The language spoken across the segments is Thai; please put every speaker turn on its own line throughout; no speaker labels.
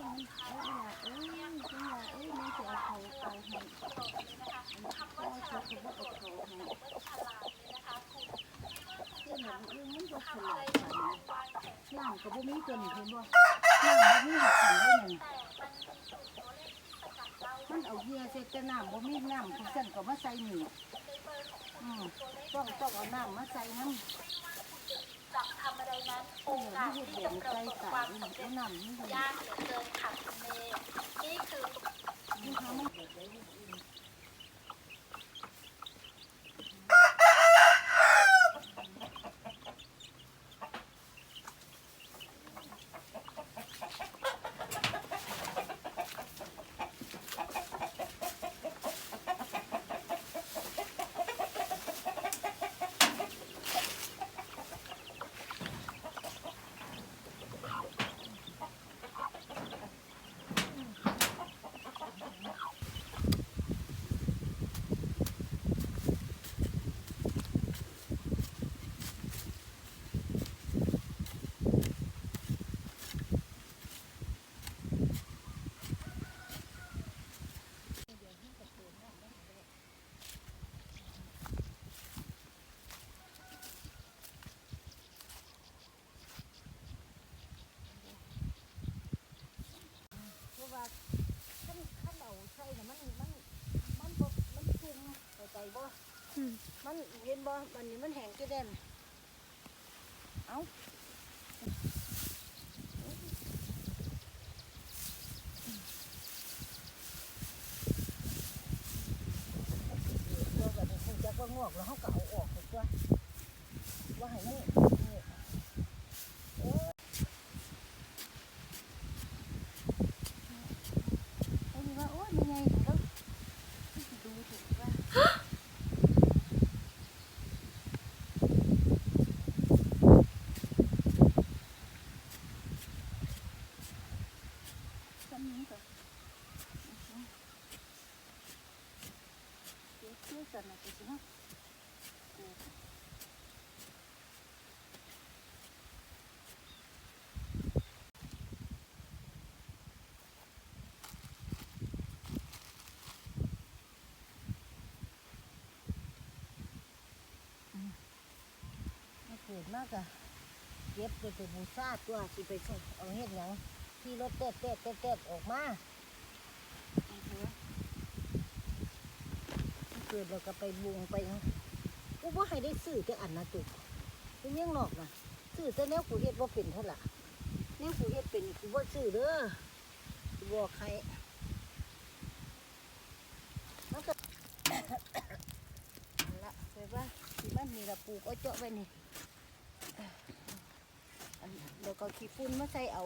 มันเอาอีหลาเอ้ยจังหวะเอ้ยมันสิเอาเขาเอาให้พ่อเขาก็บ่เอาเขาให้เจ้าหนูเอ้ยมันบ่ฉลาดปานนั้นน้ำก็บ่มีตัวนี้เห็นบ่น้ำบ่มีห้กินได้นั่นมันเอาเหี้ยใส่แต่น้ำบ่มีน้ำพวกฉันก็มาใส่นี่อืมต้องต้องเอาน้ำมาใส่น้ำ
จะทำอะไรนั้นโอกาสที่จะประสบความสำเร็จ
ย
ยากเหลือเกินค่ะคุณเมย์นี่คือ
นี่เขามันเกิดได้ยังไง เพราะว่าขั้นขั้นเอาใส่น่ะมันมันมันบ่มันชุ่มเข้าใจ บ่
อืม
มันเห็นบ่มันนี่มันแห้งจะเด่นเอ้าตัวแบบนี้คงจะว่างอกแล้วเขาก็เอาออกหมดตัวว่าให้มันนี่โอ้ยไอ้นี่ว่าโอ้ยยังไงแล้วดูถูกว่า ซ้ำนี้ก่อนเดี๋ยวชื่อกันนะจ๊ะฮะเกิดมากอะเก็บไปเป็นบูชาตัวสิไปส่งเอาเฮ็ดหยัง ที่รถเต๊ดเต๊ดเต๊ดเต๊ดออกมาเกิดเราก็ไปบวงไปหยังกูว่าให้ได้ซื้อแต่อันนะตุกกูยังหลอกนะซื้อแต่แนวกูเฮ็ดว่าเป็นเท่าไหร่แนวกูเฮ็ดเป็นกูว่าซื้อเด้อบอกใครมันก็นั่นละไปว่าที่บ้านนี่ละปลูกเอาเจาะไว้นี่อันเดี๋ยวก็ขี้ฝุ่นมาใส่เอา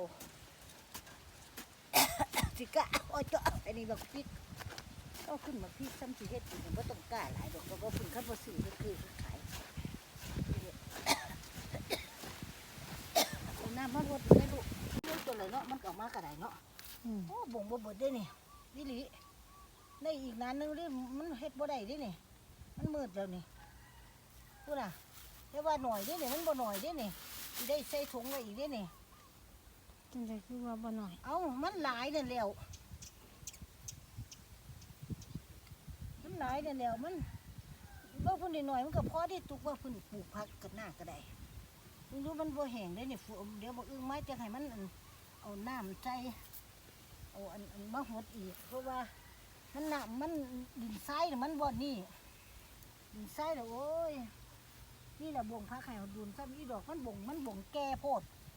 สิกะเอาเจาะอันนี้บักพริกเอาขึ้นมาพริกซ้ำสิเฮ็ดกินก็บ่ต้องกล้าหลายดอกก็บ่พึ่งคันบ่ซื้อก็คือขายเอาน้ำมารดได้ลูกเรื่องตัวไหนเนาะมันก็เอามากระไดเนาะ
อืม
โอ้บ่งบ่เบิดได้นี่วิลิในอีกนานหนึงเด้มันเฮ็ดบ่ได้เด้นี่มันมืดแล้วนี่พูดอะแต่ว่าหน่อยเด้นี่มันบ่หน่อยเด้นี่สิได้ใส่ถุงไว้อีกเด้นี่
จังไดคือว่าบ่หน่อย
เอ้ามันหลายนั่นแล้วมันหลายนั่นแล้วมันว่าพุ่นนิดหน่อยมันก็พอที่ตุกว่าพุ่นปลูกผักกันหน้าก็ได้มึงรู้มันบ่แห้งเด้เนี่ยฝนเดี๋ยวบ่อึ้งไม้จะให้มันอันเอาน้ำใสเอาอันอันมาหดอีกเพราะว่ามันหน้ำมันดินทรายน่ะมันบ่นี่ดินทรายแล้วโอ้ยนี่แหละบ่งผักไข่อดูนซ้ำอีดอกมันบ่งมันบ่งแก่โพด